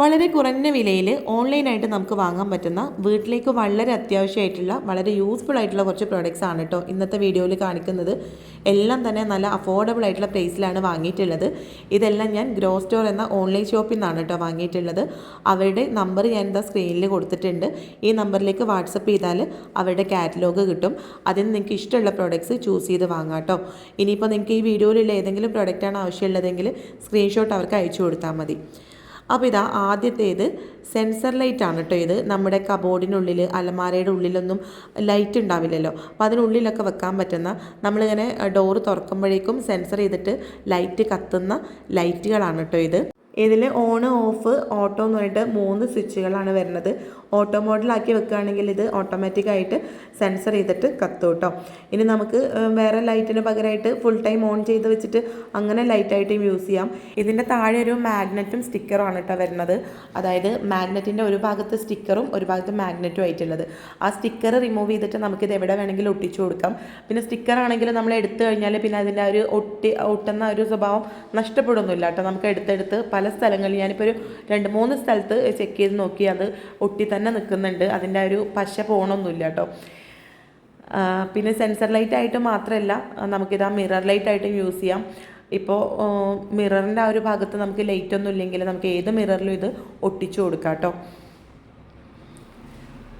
വളരെ കുറഞ്ഞ വിലയിൽ ഓൺലൈനായിട്ട് നമുക്ക് വാങ്ങാൻ പറ്റുന്ന വീട്ടിലേക്ക് വളരെ അത്യാവശ്യമായിട്ടുള്ള വളരെ യൂസ്ഫുൾ ആയിട്ടുള്ള കുറച്ച് പ്രോഡക്റ്റ്സ് ആണ് കേട്ടോ ഇന്നത്തെ വീഡിയോയിൽ കാണിക്കുന്നത്. എല്ലാം തന്നെ നല്ല അഫോർഡബിൾ ആയിട്ടുള്ള പ്രൈസിലാണ് വാങ്ങിയിട്ടുള്ളത്. ഇതെല്ലാം ഞാൻ ഗ്രോ സ്റ്റോർ എന്ന ഓൺലൈൻ ഷോപ്പിൽ നിന്നാണ് കേട്ടോ വാങ്ങിയിട്ടുള്ളത്. അവരുടെ നമ്പർ ഞാൻ എന്താ സ്ക്രീനിൽ കൊടുത്തിട്ടുണ്ട്. ഈ നമ്പറിലേക്ക് വാട്സപ്പ് ചെയ്താൽ അവരുടെ കാറ്റലോഗ് കിട്ടും. അതിൽ നിന്ന് നിങ്ങൾക്ക് ഇഷ്ടമുള്ള പ്രോഡക്റ്റ്സ് ചൂസ് ചെയ്ത് വാങ്ങാം കേട്ടോ ഇനിയിപ്പോൾ നിങ്ങൾക്ക് ഈ വീഡിയോയിലുള്ള ഏതെങ്കിലും പ്രോഡക്റ്റാണ് ആവശ്യമുള്ളതെങ്കിൽ സ്ക്രീൻഷോട്ട് അവർക്ക് അയച്ചു കൊടുത്താൽ മതി. അപ്പോൾ ഇതാ ആദ്യത്തേത് സെൻസർ ലൈറ്റ് ആണ് കേട്ടോ ഇത്. നമ്മുടെ കബോർഡിനുള്ളിൽ അലമാരയുടെ ഉള്ളിലൊന്നും ലൈറ്റ് ഉണ്ടാവില്ലല്ലോ. അപ്പോൾ അതിനുള്ളിലൊക്കെ വെക്കാൻ പറ്റുന്ന നമ്മളിങ്ങനെ ഡോറ് തുറക്കുമ്പോഴേക്കും സെൻസർ ചെയ്തിട്ട് ലൈറ്റ് കത്തുന്ന ലൈറ്റുകളാണ് കേട്ടോ ഇത്. ഇതിൽ ഓൺ ഓഫ് ഓട്ടോ എന്ന് പറഞ്ഞിട്ട് മൂന്ന് സ്വിച്ചുകളാണ് വരുന്നത്. ഓട്ടോ മോഡിലാക്കി വെക്കുകയാണെങ്കിൽ ഇത് ഓട്ടോമാറ്റിക് ആയിട്ട് സെൻസർ ചെയ്തിട്ട് കത്തും കേട്ടോ ഇനി നമുക്ക് വേറെ ലൈറ്റിന് പകരമായിട്ട് ഫുൾ ടൈം ഓൺ ചെയ്ത് വെച്ചിട്ട് അങ്ങനെ ലൈറ്റായിട്ടും യൂസ് ചെയ്യാം. ഇതിന്റെ താഴെ ഒരു മാഗ്നറ്റും സ്റ്റിക്കറും ആണ് കേട്ടോ വരുന്നത്. അതായത് മാഗ്നറ്റിന്റെ ഒരു ഭാഗത്ത് സ്റ്റിക്കറും ഒരു ഭാഗത്ത് മാഗ്നറ്റും ആയിട്ടുള്ളത്. ആ സ്റ്റിക്കർ റിമൂവ് ചെയ്തിട്ട് നമുക്കിത് എവിടെ വേണമെങ്കിലും ഒട്ടിച്ചു കൊടുക്കാം. പിന്നെ സ്റ്റിക്കർ ആണെങ്കിൽ നമ്മൾ എടുത്തു കഴിഞ്ഞാൽ പിന്നെ അതിന്റെ ഒരു ഒട്ടി ഒട്ടുന്ന ഒരു സ്വഭാവം നഷ്ടപ്പെടുന്നില്ല കേട്ടോ നമുക്ക് എടുത്തെടുത്ത് പല സ്ഥലങ്ങളിൽ ഞാനിപ്പോൾ ഒരു രണ്ട് മൂന്ന് സ്ഥലത്ത് ചെക്ക് ചെയ്ത് നോക്കി. അത് ഒട്ടി തന്നെ നിൽക്കുന്നുണ്ട്. അതിന്റെ ഒരു പശ പോകണമൊന്നുമില്ല കേട്ടോ. പിന്നെ സെൻസർ ലൈറ്റ് ആയിട്ട് മാത്രമല്ല നമുക്കിത് ആ മിറർ ലൈറ്റ് ആയിട്ടും യൂസ് ചെയ്യാം. ഇപ്പോൾ മിററിന്റെ ആ ഒരു ഭാഗത്ത് നമുക്ക് ലൈറ്റ് ഒന്നും ഇല്ലെങ്കിൽ നമുക്ക് ഏത് മിററിലും ഇത് ഒട്ടിച്ചു കൊടുക്കാം കേട്ടോ.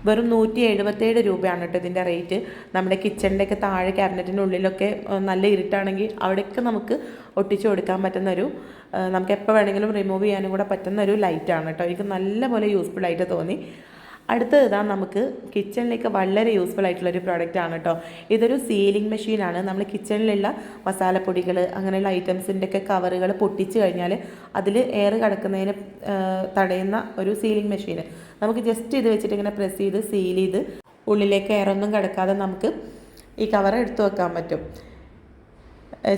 വെറും നൂറ്റി എഴുപത്തേഴ് രൂപയാണ് കേട്ടോ ഇതിന്റെ റേറ്റ് നമ്മുടെ കിച്ചണിന്റെയൊക്കെ താഴെ ക്യാബിനറ്റിന്റെ ഉള്ളിലൊക്കെ നല്ല ഇരുട്ടാണെങ്കിൽ അവിടെയൊക്കെ നമുക്ക് ഒട്ടിച്ചു കൊടുക്കാൻ പറ്റുന്ന ഒരു ആ, നമുക്ക് എപ്പോൾ വേണമെങ്കിലും റിമൂവ് ചെയ്യാനും കൂടെ പറ്റുന്ന ഒരു ലൈറ്റാണ് കേട്ടോ. എനിക്ക് നല്ലപോലെ യൂസ്ഫുൾ ആയിട്ട് തോന്നി. അടുത്തത് ഇതാ നമുക്ക് കിച്ചണിലേക്ക് വളരെ യൂസ്ഫുൾ ആയിട്ടുള്ളൊരു പ്രോഡക്റ്റ് ആണ് കേട്ടോ. ഇതൊരു സീലിംഗ് മെഷീനാണ് നമ്മൾ കിച്ചണിലുള്ള മസാലപ്പൊടികൾ അങ്ങനെയുള്ള ഐറ്റംസിന്റെയൊക്കെ കവറുകൾ പൊട്ടിച്ച് കഴിഞ്ഞാൽ അതിൽ എയർ കിടക്കുന്നതിന് തടയുന്ന ഒരു സീലിംഗ് മെഷീൻ നമുക്ക് ജസ്റ്റ് ഇത് വെച്ചിട്ട് ഇങ്ങനെ പ്രസ് ചെയ്ത് സീൽ ചെയ്ത് ഉള്ളിലേക്ക് എയറൊന്നും കിടക്കാതെ നമുക്ക് ഈ കവർ എടുത്തു വെക്കാൻ പറ്റും.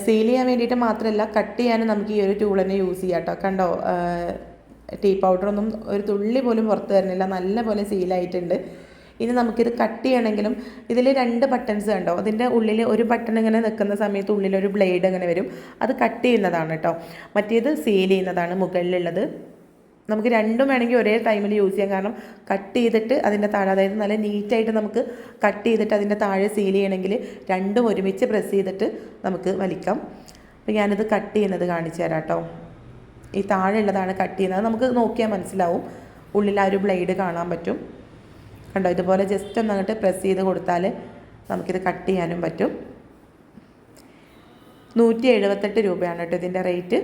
സീൽ ചെയ്യാൻ വേണ്ടിയിട്ട് മാത്രമല്ല കട്ട് ചെയ്യാനും നമുക്ക് ഈ ഒരു ടൂൾ തന്നെ യൂസ് ചെയ്യാം കേട്ടോ കണ്ടോ? ടീ പൗഡറൊന്നും ഒരു തുള്ളി പോലും പുറത്ത് വരുന്നില്ല നല്ലപോലെ സീലായിട്ടുണ്ട് ഇനി നമുക്കിത് കട്ട് ചെയ്യണമെങ്കിലും ഇതിൽ രണ്ട് ബട്ടൺസ് കണ്ടോ? അതിന്റെ ഉള്ളിൽ ഒരു ബട്ടൺ ഇങ്ങനെ നിൽക്കുന്ന സമയത്ത് ഉള്ളിൽ ഒരു ബ്ലേഡ് ഇങ്ങനെ വരും. അത് കട്ട് ചെയ്യുന്നതാണ് കേട്ടോ മറ്റേത് സീൽ ചെയ്യുന്നതാണ് മുകളിലുള്ളത്. നമുക്ക് രണ്ടും വേണമെങ്കിൽ ഒരേ ടൈമിൽ യൂസ് ചെയ്യാം. കാരണം കട്ട് ചെയ്തിട്ട് അതിന്റെ താഴെ അതായത് നല്ല നീറ്റായിട്ട് നമുക്ക് കട്ട് ചെയ്തിട്ട് അതിന്റെ താഴെ സീൽ ചെയ്യണമെങ്കിൽ രണ്ടും ഒരുമിച്ച് പ്രസ് ചെയ്തിട്ട് നമുക്ക് വലിക്കാം. അപ്പോൾ ഞാനിത് കട്ട് ചെയ്യുന്നത് കാണിച്ചു തരാം കേട്ടോ ഈ താഴെ ഉള്ളതാണ് കട്ട് ചെയ്യുന്നത്. നമുക്ക് നോക്കിയാൽ മനസ്സിലാവും. ഉള്ളിൽ ആ ഒരു ബ്ലേഡ് കാണാൻ പറ്റും. കണ്ടോ? ഇതുപോലെ ജസ്റ്റ് ഒന്ന് അങ്ങോട്ട് പ്രസ് ചെയ്ത് കൊടുത്താൽ നമുക്കിത് കട്ട് ചെയ്യാനും പറ്റും. നൂറ്റി എഴുപത്തെട്ട് രൂപയാണ് കേട്ടോ ഇതിന്റെ റേറ്റ്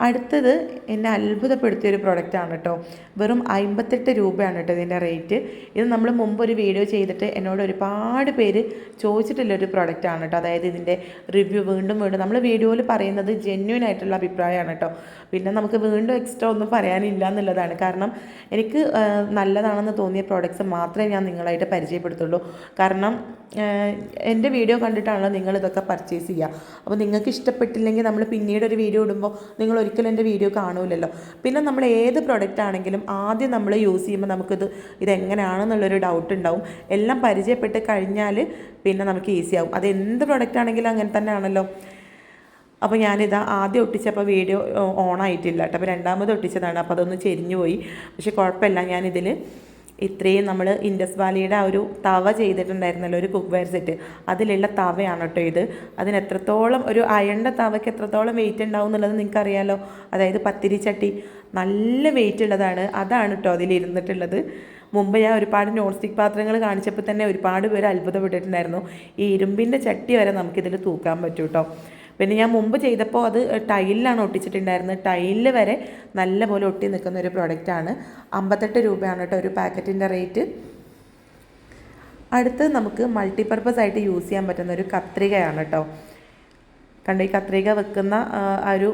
അടുത്തത് എന്നെ അത്ഭുതപ്പെടുത്തിയ ഒരു പ്രൊഡക്റ്റാണ് കേട്ടോ വെറും അമ്പത്തെട്ട് രൂപയാണ് കേട്ടോ ഇതിന്റെ റേറ്റ് ഇത് നമ്മൾ മുമ്പ് ഒരു വീഡിയോ ചെയ്തിട്ട് എന്നോട് ഒരുപാട് പേര് ചോദിച്ചിട്ടുള്ള ഒരു പ്രൊഡക്റ്റാണ് കേട്ടോ അതായത് ഇതിന്റെ റിവ്യൂ വീണ്ടും വീണ്ടും നമ്മൾ വീഡിയോയിൽ പറയുന്നത് ജെന്യൂൻ ആയിട്ടുള്ള അഭിപ്രായമാണ് കേട്ടോ പിന്നെ നമുക്ക് വീണ്ടും എക്സ്ട്രാ ഒന്നും പറയാനില്ല എന്നുള്ളതാണ്. കാരണം എനിക്ക് നല്ലതാണെന്ന് തോന്നിയ പ്രോഡക്റ്റ്സ് മാത്രമേ ഞാൻ നിങ്ങളായിട്ട് പരിചയപ്പെടുത്തുള്ളൂ. കാരണം എന്റെ വീഡിയോ കണ്ടിട്ടാണല്ലോ നിങ്ങൾ ഇതൊക്കെ പർച്ചേസ് ചെയ്യുക. അപ്പോൾ നിങ്ങൾക്ക് ഇഷ്ടപ്പെട്ടില്ലെങ്കിൽ നമ്മൾ പിന്നീട് ഒരു വീഡിയോ ഇടുമ്പോൾ നിങ്ങൾ ഒരിക്കലും എന്റെ വീഡിയോ കാണൂലല്ലോ. പിന്നെ നമ്മൾ ഏത് പ്രൊഡക്റ്റ് ആണെങ്കിലും ആദ്യം നമ്മൾ യൂസ് ചെയ്യുമ്പോൾ നമുക്കിത് ഇതെങ്ങനെയാണെന്നുള്ളൊരു ഡൗട്ട് ഉണ്ടാവും. എല്ലാം പരിചയപ്പെട്ട് കഴിഞ്ഞാൽ പിന്നെ നമുക്ക് ഈസി അത് എന്ത് പ്രൊഡക്റ്റ് ആണെങ്കിലും അങ്ങനെ തന്നെ ആണല്ലോ അപ്പോൾ ഞാനിതാ ആദ്യം ഒട്ടിച്ചപ്പോൾ വീഡിയോ ഓൺ ആയിട്ടില്ല കേട്ടോ. അപ്പോൾ രണ്ടാമത് ഒട്ടിച്ചതാണ്. അപ്പോൾ അതൊന്ന് ചെരിഞ്ഞു പോയി. പക്ഷേ കുഴപ്പമില്ല. ഞാനിതിൽ ഇത്രയും നമ്മൾ ഇൻഡസ് വാലിയുടെ ആ ഒരു തവ ചെയ്തിട്ടുണ്ടായിരുന്നല്ലോ ഒരു കുക്ക് വെയർ സെറ്റ് അതിലുള്ള തവയാണ് കേട്ടോ ഇത്. അതിന് എത്രത്തോളം ഒരു അയണ്ട തവയ്ക്ക് എത്രത്തോളം വെയിറ്റ് ഉണ്ടാവും എന്നുള്ളത് നിങ്ങൾക്കറിയാലോ. അതായത് പത്തിരിച്ചട്ടി നല്ല വെയിറ്റ് ഉള്ളതാണ്. അതാണ് കേട്ടോ അതിലിരുന്നിട്ടുള്ളത് മുമ്പ് ഞാൻ ഒരുപാട് നോൺ സ്റ്റിക്ക് പാത്രങ്ങൾ കാണിച്ചപ്പോൾ തന്നെ ഒരുപാട് പേര് അത്ഭുതപ്പെട്ടിട്ടുണ്ടായിരുന്നു. ഈ ഇരുമ്പിന്റെ ചട്ടി വരെ നമുക്കിതിൽ തൂക്കാൻ പറ്റും കേട്ടോ. പിന്നെ ഞാൻ മുമ്പ് ചെയ്തപ്പോൾ അത് ടൈലിലാണ് ഒട്ടിച്ചിട്ടുണ്ടായിരുന്നത്. ടൈലിൽ വരെ നല്ലപോലെ ഒട്ടി നിൽക്കുന്ന ഒരു പ്രോഡക്റ്റാണ് അമ്പത്തെട്ട് രൂപയാണ് കേട്ടോ ഒരു പാക്കറ്റിന്റെ റേറ്റ്. അടുത്ത് നമുക്ക് മൾട്ടിപ്പർപ്പസ് ആയിട്ട് യൂസ് ചെയ്യാൻ പറ്റുന്ന ഒരു കത്രികയാണ് കേട്ടോ. കണ്ടോ ഈ കത്രിക വെക്കുന്ന ആ, ഒരു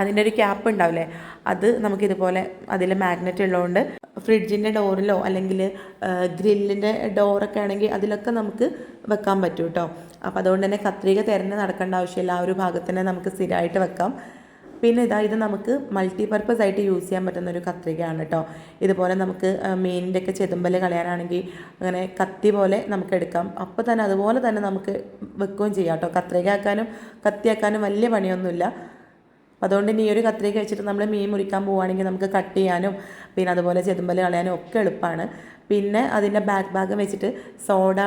അതിന്റെ ഒരു ക്യാപ്പ് ഉണ്ടാവില്ലേ? അത് നമുക്കിതുപോലെ അതിൽ മാഗ്നറ്റ് ഉള്ളതുകൊണ്ട് ഫ്രിഡ്ജിന്റെ ഡോറിലോ അല്ലെങ്കിൽ ഗ്രില്ലിന്റെ ഡോറൊക്കെ ആണെങ്കിൽ അതിലൊക്കെ നമുക്ക് വെക്കാൻ പറ്റും കേട്ടോ അപ്പോൾ അതുകൊണ്ട് തന്നെ കത്രിക തിരഞ്ഞ് നടക്കേണ്ട ആവശ്യമില്ല. ആ ഒരു ഭാഗത്ത് തന്നെ നമുക്ക് സ്ഥിരമായിട്ട് വെക്കാം. പിന്നെ ഇതാ ഇത് നമുക്ക് മൾട്ടി പർപ്പസ് ആയിട്ട് യൂസ് ചെയ്യാൻ പറ്റുന്ന ഒരു കത്രികയാണ് കേട്ടോ ഇതുപോലെ നമുക്ക് മീനിന്റെ ഒക്കെ ചെതുമ്പൽ കളയാനാണെങ്കിൽ അങ്ങനെ കത്തി പോലെ നമുക്ക് എടുക്കാം. അപ്പോൾ തന്നെ അതുപോലെ തന്നെ നമുക്ക് വെക്കുകയും ചെയ്യാം കേട്ടോ കത്രിക ആക്കാനും കത്തിയാക്കാനും വലിയ പണിയൊന്നുമില്ല. അതുകൊണ്ട് ഇനി ഈ ഒരു കത്രിക വെച്ചിട്ട് നമ്മൾ മീൻ മുറിക്കാൻ പോവുകയാണെങ്കിൽ നമുക്ക് കട്ട് ചെയ്യാനും പിന്നെ അതുപോലെ ചെതുമ്പൽ കളയാനും ഒക്കെ എളുപ്പമാണ് പിന്നെ അതിന്റെ ബാക്ക് ഭാഗം വെച്ചിട്ട് സോഡ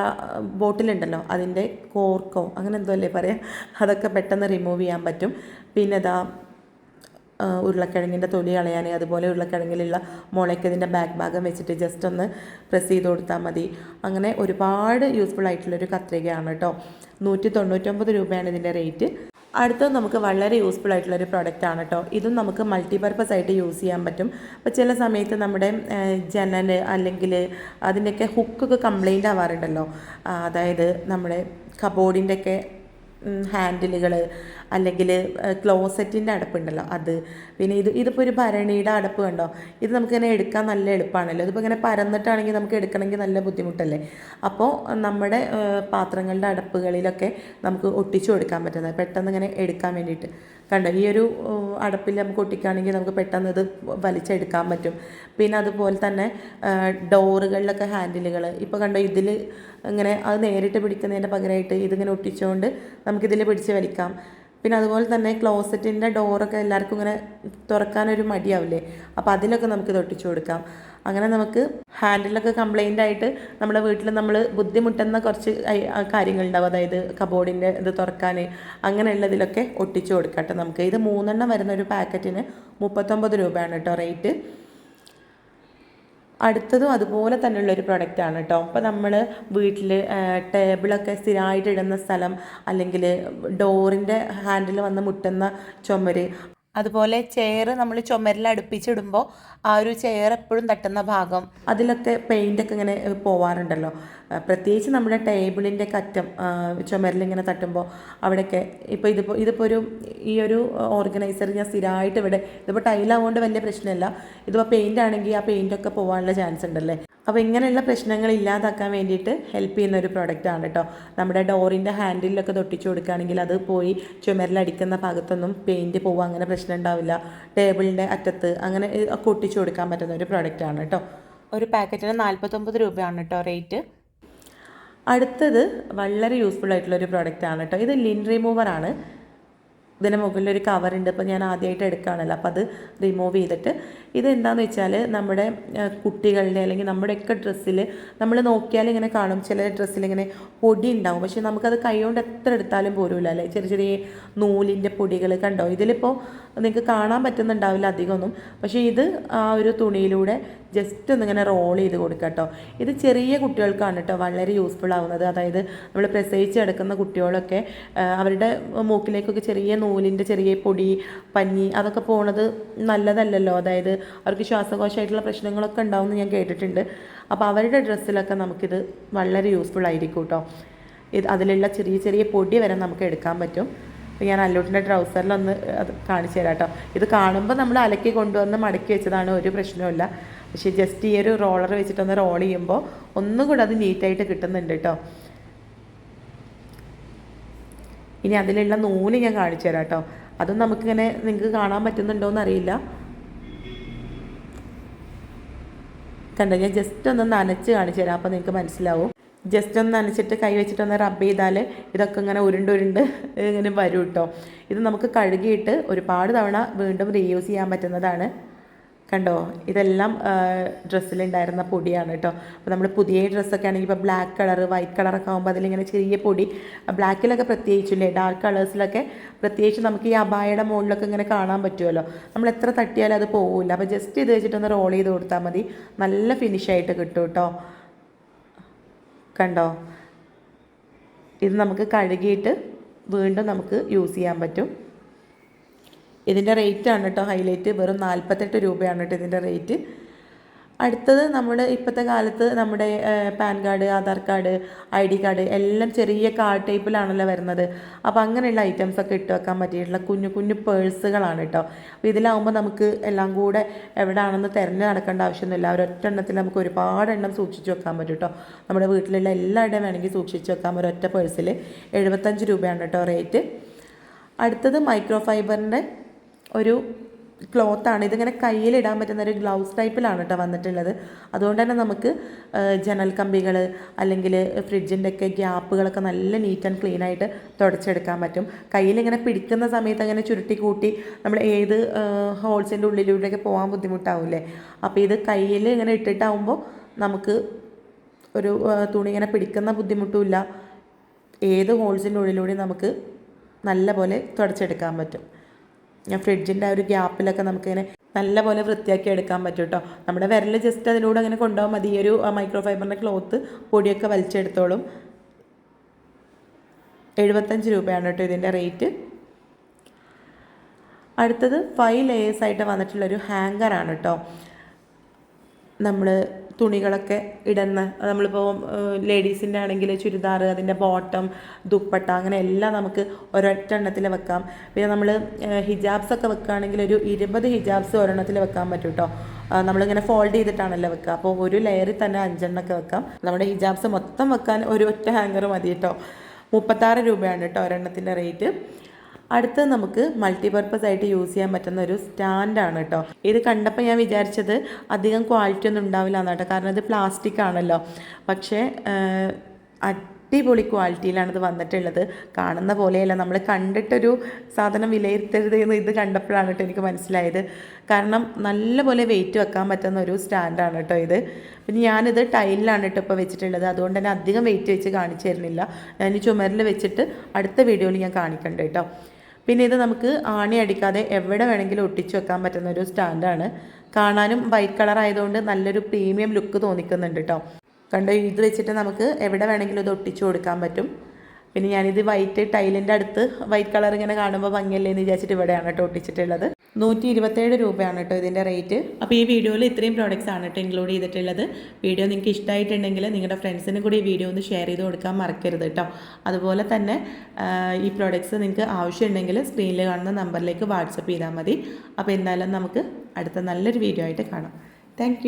ബോട്ടിലുണ്ടല്ലോ അതിന്റെ കോർക്കോ അങ്ങനെ എന്തോ അല്ലേ പറയാം? അതൊക്കെ പെട്ടെന്ന് റിമൂവ് ചെയ്യാൻ പറ്റും. പിന്നെ ഇതാ ഉരുളക്കിഴങ്ങിന്റെ തൊലി കളയാൻ അതുപോലെ ഉരുളക്കിഴങ്ങിലുള്ള മുളയ്ക്ക് ഇതിന്റെ ബാക്ക് ഭാഗം വെച്ചിട്ട് ജസ്റ്റ് ഒന്ന് പ്രസ് ചെയ്ത് കൊടുത്താൽ മതി. അങ്ങനെ ഒരുപാട് യൂസ്ഫുൾ ആയിട്ടുള്ളൊരു കത്രികയാണ് കേട്ടോ നൂറ്റി തൊണ്ണൂറ്റൊമ്പത് രൂപയാണ് ഇതിന്റെ റേറ്റ് അടുത്തത് നമുക്ക് വളരെ യൂസ്ഫുൾ ആയിട്ടുള്ള ഒരു പ്രോഡക്റ്റ് ആണ് കേട്ടോ ഇതും നമുക്ക് മൾട്ടിപർപ്പസ് ആയിട്ട് യൂസ് ചെയ്യാൻ പറ്റും. അപ്പോൾ ചില സമയത്ത് നമ്മുടെ ജനൽ അല്ലെങ്കിൽ അതിന്റെയൊക്കെ ഹുക്കൊക്കെ കംപ്ലൈന്റ് ആവാറുണ്ടല്ലോ. അതായത് നമ്മുടെ കബോർഡിന്റെയൊക്കെ ഹാൻഡിലുകൾ അല്ലെങ്കിൽ ക്ലോസറ്റിന്റെ അടപ്പുണ്ടല്ലോ അത്. പിന്നെ ഇത് ഇതിപ്പോൾ ഒരു ഭരണിയുടെ അടപ്പ് കണ്ടോ? ഇത് നമുക്കിങ്ങനെ എടുക്കാൻ നല്ല എളുപ്പമാണല്ലോ ഇതിപ്പോൾ ഇങ്ങനെ പരന്നിട്ടാണെങ്കിൽ നമുക്ക് എടുക്കണമെങ്കിൽ നല്ല ബുദ്ധിമുട്ടല്ലേ? അപ്പോൾ നമ്മുടെ പാത്രങ്ങളുടെ അടപ്പുകളിലൊക്കെ നമുക്ക് ഒട്ടിച്ചു കൊടുക്കാൻ പറ്റുന്നത്. പെട്ടെന്ന് ഇങ്ങനെ എടുക്കാൻ വേണ്ടിയിട്ട്. കണ്ടോ ഈ ഒരു അടപ്പിൽ നമുക്ക് ഒട്ടിക്കുകയാണെങ്കിൽ നമുക്ക് പെട്ടെന്ന് ഇത് വലിച്ചെടുക്കാൻ പറ്റും. പിന്നെ അതുപോലെ തന്നെ ഡോറുകളിലൊക്കെ ഹാൻഡിലുകൾ ഇപ്പോൾ കണ്ടോ ഇതിൽ ഇങ്ങനെ അത് നേരിട്ട് പിടിക്കുന്നതിന്റെ പകരമായിട്ട് ഇതിങ്ങനെ ഒട്ടിച്ചുകൊണ്ട് നമുക്കിതിൽ പിടിച്ച് വലിക്കാം. പിന്നെ അതുപോലെ തന്നെ ക്ലോസറ്റിന്റെ ഡോറൊക്കെ എല്ലാവർക്കും ഇങ്ങനെ തുറക്കാനൊരു മടിയാവില്ലേ? അപ്പോൾ അതിലൊക്കെ നമുക്ക് തൊട്ടിച്ചു കൊടുക്കാം. അങ്ങനെ നമുക്ക് ഹാൻഡിലൊക്കെ കംപ്ലൈന്റ് ആയിട്ട് നമ്മുടെ വീട്ടിൽ നമ്മൾ ബുദ്ധിമുട്ടുന്ന കുറച്ച് കാര്യങ്ങളുണ്ടാവും. അതായത് കബോർഡിന്റെ ഇത് തുറക്കാൻ അങ്ങനെയുള്ളതിലൊക്കെ ഒട്ടിച്ചു കൊടുക്കട്ടെ നമുക്ക്. ഇത് മൂന്നെണ്ണം വരുന്ന ഒരു പാക്കറ്റിന് മുപ്പത്തൊമ്പത് രൂപയാണ് കേട്ടോ റേറ്റ് അടുത്തതും അതുപോലെ തന്നെയുള്ള ഒരു പ്രൊഡക്റ്റ് ആണ് കേട്ടോ അപ്പോൾ നമ്മൾ വീട്ടിൽ ടേബിളൊക്കെ സ്ഥിരമായിട്ട് ഇടുന്ന സ്ഥലം അല്ലെങ്കിൽ ഡോറിന്റെ ഹാൻഡിൽ വന്ന് മുട്ടുന്ന ചുമര് അതുപോലെ ചെയർ നമ്മൾ ചുമരിൽ അടുപ്പിച്ചിടുമ്പോൾ ആ ഒരു ചെയർ എപ്പോഴും തട്ടുന്ന ഭാഗം. അതിലൊക്കെ പെയിന്റൊക്കെ ഇങ്ങനെ പോവാറുണ്ടല്ലോ. പ്രത്യേകിച്ച് നമ്മുടെ ടേബിളിന്റെ കറ്റം ചുമരിലിങ്ങനെ തട്ടുമ്പോൾ അവിടെയൊക്കെ ഇപ്പോൾ ഇതിപ്പോൾ ഇതിപ്പോൾ ഒരു ഈ ഒരു ഓർഗനൈസർ ഞാൻ സ്ഥിരമായിട്ട് ഇവിടെ ഇതിപ്പോൾ ടൈലാവുകൊണ്ട് വലിയ പ്രശ്നമില്ല. ഇതിപ്പോൾ പെയിന്റ് ആണെങ്കിൽ ആ പെയിന്റൊക്കെ പോകാനുള്ള ചാൻസ് ഉണ്ടല്ലേ? അപ്പോൾ ഇങ്ങനെയുള്ള പ്രശ്നങ്ങൾ ഇല്ലാതാക്കാൻ വേണ്ടിയിട്ട് ഹെൽപ്പ് ചെയ്യുന്ന ഒരു പ്രോഡക്റ്റ് ആണ് കേട്ടോ നമ്മുടെ ഡോറിന്റെ ഹാൻഡിലൊക്കെ തൊട്ടിച്ചു കൊടുക്കുകയാണെങ്കിൽ അത് പോയി ചുമരിലടിക്കുന്ന ഭാഗത്തൊന്നും പെയിന്റ് പോവുക അങ്ങനെ പ്രശ്നം ഉണ്ടാവില്ല. ടേബിളിന്റെ അറ്റത്ത് അങ്ങനെ ഒക്കെ ഒട്ടിച്ചു കൊടുക്കാൻ പറ്റുന്ന ഒരു പ്രോഡക്റ്റ് ആണ് കേട്ടോ ഒരു പാക്കറ്റിന് നാൽപ്പത്തൊമ്പത് രൂപയാണ് കേട്ടോ റേറ്റ് അടുത്തത് വളരെ യൂസ്ഫുൾ ആയിട്ടുള്ള ഒരു ആണ് കേട്ടോ ഇത് ലിൻ റിമൂവർ ആണ്. ഇതിന് മുകളിൽ ഒരു കവർ ഉണ്ട്. ഇപ്പോൾ ഞാൻ ആദ്യമായിട്ട് എടുക്കുകയാണല്ലോ. അപ്പോൾ അത് റിമൂവ് ചെയ്തിട്ട് ഇത് എന്താണെന്ന് വെച്ചാൽ നമ്മുടെ കുട്ടികളുടെ അല്ലെങ്കിൽ നമ്മുടെയൊക്കെ ഡ്രസ്സിൽ നമ്മൾ നോക്കിയാൽ ഇങ്ങനെ കാണും. ചില ഡ്രസ്സിൽ ഇങ്ങനെ പൊടി ഉണ്ടാവും. പക്ഷെ നമുക്കത് കൈകൊണ്ട് എത്ര എടുത്താലും പോരുമില്ല അല്ലേ? ചെറിയ ചെറിയ നൂലിന്റെ പൊടികൾ കണ്ടോ? ഇതിലിപ്പോൾ നിങ്ങൾക്ക് കാണാൻ പറ്റുന്നുണ്ടാവില്ല അധികമൊന്നും. പക്ഷേ ഇത് ആ ഒരു തുണിയിലൂടെ ജസ്റ്റ് ഒന്നിങ്ങനെ റോൾ ചെയ്ത് കൊടുക്കുക കേട്ടോ. ഇത് ചെറിയ കുട്ടികൾക്കാണ് കേട്ടോ വളരെ യൂസ്ഫുൾ ആവുന്നത്. അതായത് നമ്മൾ പ്രസവിച്ച് കിടക്കുന്ന കുട്ടികളൊക്കെ അവരുടെ മൂക്കിലേക്കൊക്കെ ചെറിയ നൂലിന്റെ ചെറിയ പൊടി പഞ്ഞി അതൊക്കെ പോണത് നല്ലതല്ലല്ലോ. അതായത് അവർക്ക് ശ്വാസകോശമായിട്ടുള്ള പ്രശ്നങ്ങളൊക്കെ ഉണ്ടാവുമെന്ന് ഞാൻ കേട്ടിട്ടുണ്ട്. അപ്പോൾ അവരുടെ ഡ്രസ്സിലൊക്കെ നമുക്കിത് വളരെ യൂസ്ഫുൾ ആയിരിക്കും കേട്ടോ. ഇത് അതിലുള്ള ചെറിയ ചെറിയ പൊടി വരെ നമുക്ക് എടുക്കാൻ പറ്റും. അപ്പോൾ ഞാൻ അല്ലൂട്ടിന്റെ ട്രൗസറിലൊന്ന് അത് കാണിച്ചു തരാം കേട്ടോ ഇത് കാണുമ്പോൾ നമ്മൾ അലക്കി കൊണ്ടുവന്ന് മടക്കി വെച്ചതാണ് ഒരു പ്രശ്നമില്ല പക്ഷേ ജസ്റ്റ് ഈ ഒരു റോളർ വെച്ചിട്ടൊന്ന് റോൾ ചെയ്യുമ്പോൾ ഒന്നും കൂടെ അത് നീറ്റായിട്ട് കിട്ടുന്നുണ്ട് കേട്ടോ ഇനി അതിലുള്ള നൂൽ ഞാൻ കാണിച്ചു തരാം കേട്ടോ അതും നമുക്കിങ്ങനെ നിങ്ങൾക്ക് കാണാൻ പറ്റുന്നുണ്ടോ എന്നറിയില്ല കണ്ടോ? ഞാൻ ജസ്റ്റ് ഒന്ന് നനച്ച് കാണിച്ചു തരാം അപ്പോൾ നിങ്ങൾക്ക് മനസ്സിലാവും. ജസ്റ്റ് ഒന്ന് നനച്ചിട്ട് കൈ വെച്ചിട്ട് ഒന്ന് റബ്ബ് ചെയ്താൽ ഇതൊക്കെ ഇങ്ങനെ ഉരുണ്ട് ഉരുണ്ട് ഇങ്ങനെ വരും കേട്ടോ ഇത് നമുക്ക് കഴുകിയിട്ട് ഒരുപാട് തവണ വീണ്ടും റീയൂസ് ചെയ്യാൻ പറ്റുന്നതാണ്. കണ്ടോ? ഇതെല്ലാം ഡ്രസ്സിലുണ്ടായിരുന്ന പൊടിയാണ് കേട്ടോ അപ്പോൾ നമ്മൾ പുതിയ ഡ്രസ്സൊക്കെ ആണെങ്കിൽ ഇപ്പോൾ ബ്ലാക്ക് കളർ വൈറ്റ് കളറൊക്കെ ആകുമ്പോൾ അതിലിങ്ങനെ ചെറിയ പൊടി ബ്ലാക്കിലൊക്കെ പ്രത്യേകിച്ചില്ലേ? ഡാർക്ക് കളേഴ്സിലൊക്കെ പ്രത്യേകിച്ച് നമുക്ക് ഈ അബായയുടെ മുകളിലൊക്കെ ഇങ്ങനെ കാണാൻ പറ്റുമല്ലോ നമ്മൾ എത്ര തട്ടിയാലും അത് പോവില്ല. അപ്പോൾ ജസ്റ്റ് ഇത് വെച്ചിട്ടൊന്ന് റോൾ ചെയ്ത് കൊടുത്താൽ മതി. നല്ല ഫിനിഷായിട്ട് കിട്ടും കേട്ടോ കണ്ടോ? ഇത് നമുക്ക് കഴുകിയിട്ട് വീണ്ടും നമുക്ക് യൂസ് ചെയ്യാൻ പറ്റും. ഇതിന്റെ റേറ്റ് ആണ് കേട്ടോ ഹൈലൈറ്റ് വെറും നാൽപ്പത്തെട്ട് രൂപയാണ് കേട്ടോ ഇതിന്റെ റേറ്റ് അടുത്തത് നമ്മുടെ ഇപ്പോഴത്തെ കാലത്ത് നമ്മുടെ PAN card Aadhaar card I D card എല്ലാം ചെറിയ കാർഡ് ടൈപ്പിലാണല്ലോ വരുന്നത്. അപ്പോൾ അങ്ങനെയുള്ള ഐറ്റംസ് ഒക്കെ ഇട്ട് വെക്കാൻ പറ്റിയിട്ടുള്ള കുഞ്ഞു കുഞ്ഞു പേഴ്സുകളാണ് കേട്ടോ അപ്പോൾ ഇതിലാവുമ്പോൾ നമുക്ക് എല്ലാം കൂടെ എവിടെയാണെന്ന് തിരഞ്ഞു നടക്കേണ്ട ആവശ്യമൊന്നുമില്ല. ഒരൊറ്റ എണ്ണത്തിൽ നമുക്ക് ഒരുപാട് എണ്ണം സൂക്ഷിച്ച് വെക്കാൻ പറ്റും കേട്ടോ നമ്മുടെ വീട്ടിലുള്ള എല്ലായിടം വേണമെങ്കിൽ സൂക്ഷിച്ച് വെക്കാം. ഒരൊറ്റ പേഴ്സിൽ എഴുപത്തഞ്ച് രൂപയാണ് കേട്ടോ റേറ്റ്. അടുത്തത് മൈക്രോ ഫൈബറിന്റെ ഒരു ക്ലോത്താണ് ഇതിങ്ങനെ കയ്യിലിടാൻ പറ്റുന്ന ഒരു ഗ്ലൗസ് ടൈപ്പിലാണ് കേട്ടോ വന്നിട്ടുള്ളത്. അതുകൊണ്ട് തന്നെ നമുക്ക് ജനൽ കമ്പികൾ അല്ലെങ്കിൽ ഫ്രിഡ്ജിന്റെ ഒക്കെ ഗ്യാപ്പുകളൊക്കെ നല്ല നീറ്റ് ആൻഡ് ക്ലീൻ ആയിട്ട് തുടച്ചെടുക്കാൻ പറ്റും. കയ്യിലിങ്ങനെ പിടിക്കുന്ന സമയത്ത് അങ്ങനെ ചുരുട്ടി കൂട്ടി നമ്മൾ ഏത് ഹോൾസിന്റെ ഉള്ളിലൂടെയൊക്കെ പോകാൻ ബുദ്ധിമുട്ടാവില്ലേ? അപ്പോൾ ഇത് കയ്യിൽ ഇങ്ങനെ ഇട്ടിട്ടാവുമ്പോൾ നമുക്ക് ഒരു തുണി ഇങ്ങനെ പിടിക്കുന്ന ബുദ്ധിമുട്ടുമില്ല. ഏത് ഹോൾസിന്റെ ഉള്ളിലൂടെ നമുക്ക് നല്ല പോലെ തുടച്ചെടുക്കാൻ പറ്റും. ഞാൻ ഫ്രിഡ്ജിന്റെ ആ ഒരു ഗ്യാപ്പിലൊക്കെ നമുക്കിങ്ങനെ നല്ല പോലെ വൃത്തിയാക്കി എടുക്കാൻ പറ്റും കേട്ടോ നമ്മുടെ വിരൽ ജസ്റ്റ് അതിലൂടെ അങ്ങനെ കൊണ്ടുപോകാൻ മതി. ഈ ഒരു മൈക്രോ ഫൈബറിന്റെ ക്ലോത്ത് പൊടിയൊക്കെ വലിച്ചെടുത്തോളും. എഴുപത്തഞ്ച് രൂപയാണ് കേട്ടോ ഇതിന്റെ റേറ്റ് അടുത്തത് ഫൈവ് ലെയേഴ്സ് ആയിട്ട് വന്നിട്ടുള്ളൊരു ഹാങ്കറാണ് കേട്ടോ നമ്മൾ തുണികളൊക്കെ ഇടുന്ന നമ്മളിപ്പോൾ ലേഡീസിന്റെ ആണെങ്കിൽ ചുരിദാർ അതിന്റെ ബോട്ടം ദുപ്പട്ട അങ്ങനെ എല്ലാം നമുക്ക് ഒരൊറ്റ എണ്ണത്തിൽ വെക്കാം. പിന്നെ നമ്മൾ ഹിജാബ്സ് ഒക്കെ വെക്കുകയാണെങ്കിൽ ഒരു ഇരുപത് ഹിജാബ്സ് ഒരെണ്ണത്തിൽ വെക്കാൻ പറ്റും കേട്ടോ നമ്മളിങ്ങനെ ഫോൾഡ് ചെയ്തിട്ടാണല്ലോ വെക്കുക അപ്പോൾ ഒരു ലെയറിൽ തന്നെ അഞ്ചെണ്ണമൊക്കെ വെക്കാം. നമ്മുടെ ഹിജാബ്സ് മൊത്തം വെക്കാൻ ഒരു ഒറ്റ ഹാങ്കർ മതി കേട്ടോ മുപ്പത്താറ് രൂപയാണ് കേട്ടോ ഒരെണ്ണത്തിന്റെ റേറ്റ് അടുത്ത് നമുക്ക് മൾട്ടിപർപ്പസ് ആയിട്ട് യൂസ് ചെയ്യാൻ പറ്റുന്ന ഒരു സ്റ്റാൻഡാണ് കേട്ടോ. ഇത് കണ്ടപ്പോൾ ഞാൻ വിചാരിച്ചത് അധികം ക്വാളിറ്റി ഒന്നും ഉണ്ടാവില്ല എന്നാട്ടോ. കാരണം ഇത് പ്ലാസ്റ്റിക് ആണല്ലോ. പക്ഷേ അടിപൊളി ക്വാളിറ്റിയിലാണ് ഇത് വന്നിട്ടുള്ളത്. കാണുന്ന പോലെയല്ല നമ്മൾ കണ്ടിട്ടൊരു സാധനം വിലയിരുത്തരുത് എന്ന് ഇത് കണ്ടപ്പോഴാണ് കേട്ടോ എനിക്ക് മനസ്സിലായത്. കാരണം നല്ലപോലെ വെയിറ്റ് വെക്കാൻ പറ്റുന്ന ഒരു സ്റ്റാൻഡാണ് കേട്ടോ ഇത്. പിന്നെ ഞാനിത് ടൈലിലാണ് കേട്ടോ ഇപ്പോൾ വെച്ചിട്ടുള്ളത്. അതുകൊണ്ട് തന്നെ അധികം വെയിറ്റ് വെച്ച് കാണിച്ചു തരുന്നില്ല. ഞാൻ ചുമരിൽ വെച്ചിട്ട് അടുത്ത വീഡിയോയിൽ ഞാൻ കാണിക്കണ്ട കേട്ടോ. പിന്നെ ഇത് നമുക്ക് ആണി അടിക്കാതെ എവിടെ വേണമെങ്കിലും ഒട്ടിച്ചു വെക്കാൻ പറ്റുന്ന ഒരു സ്റ്റാൻഡാണ് കാണാനും വൈറ്റ് കളർ ആയതുകൊണ്ട് നല്ലൊരു പ്രീമിയം ലുക്ക് തോന്നിക്കുന്നുണ്ട് കേട്ടോ. കണ്ടോ? ഇത് വെച്ചിട്ട് നമുക്ക് എവിടെ വേണമെങ്കിലും ഇത് ഒട്ടിച്ചു കൊടുക്കാൻ പറ്റും. പിന്നെ ഞാനിത് വൈറ്റ് ടൈലിന്റെ അടുത്ത് വൈറ്റ് കളർ ഇങ്ങനെ കാണുമ്പോൾ ഭംഗിയല്ലേ എന്ന് വിചാരിച്ചിട്ട് ഇവിടെയാണ് കേട്ടോ ഒട്ടിച്ചിട്ടുള്ളത്. നൂറ്റി ഇരുപത്തേഴ് രൂപയാണ് കേട്ടോ ഇതിന്റെ റേറ്റ് അപ്പോൾ ഈ വീഡിയോയിൽ ഇത്രയും പ്രോഡക്റ്റ്സ് ആണ് കേട്ടോ ഇൻക്ലൂഡ് ചെയ്തിട്ടുള്ളത്. വീഡിയോ നിങ്ങൾക്ക് ഇഷ്ടമായിട്ടുണ്ടെങ്കിൽ നിങ്ങളുടെ ഫ്രണ്ട്സിന് കൂടി ഈ വീഡിയോ ഒന്ന് ഷെയർ ചെയ്ത് കൊടുക്കാൻ മറക്കരുത് കേട്ടോ. അതുപോലെ തന്നെ ഈ പ്രോഡക്റ്റ്സ് നിങ്ങൾക്ക് ആവശ്യമുണ്ടെങ്കിൽ സ്ക്രീനിൽ കാണുന്ന നമ്പറിലേക്ക് വാട്സപ്പ് ചെയ്താൽ മതി. അപ്പോൾ എന്തായാലും നമുക്ക് അടുത്ത നല്ലൊരു വീഡിയോ ആയിട്ട് കാണാം. താങ്ക്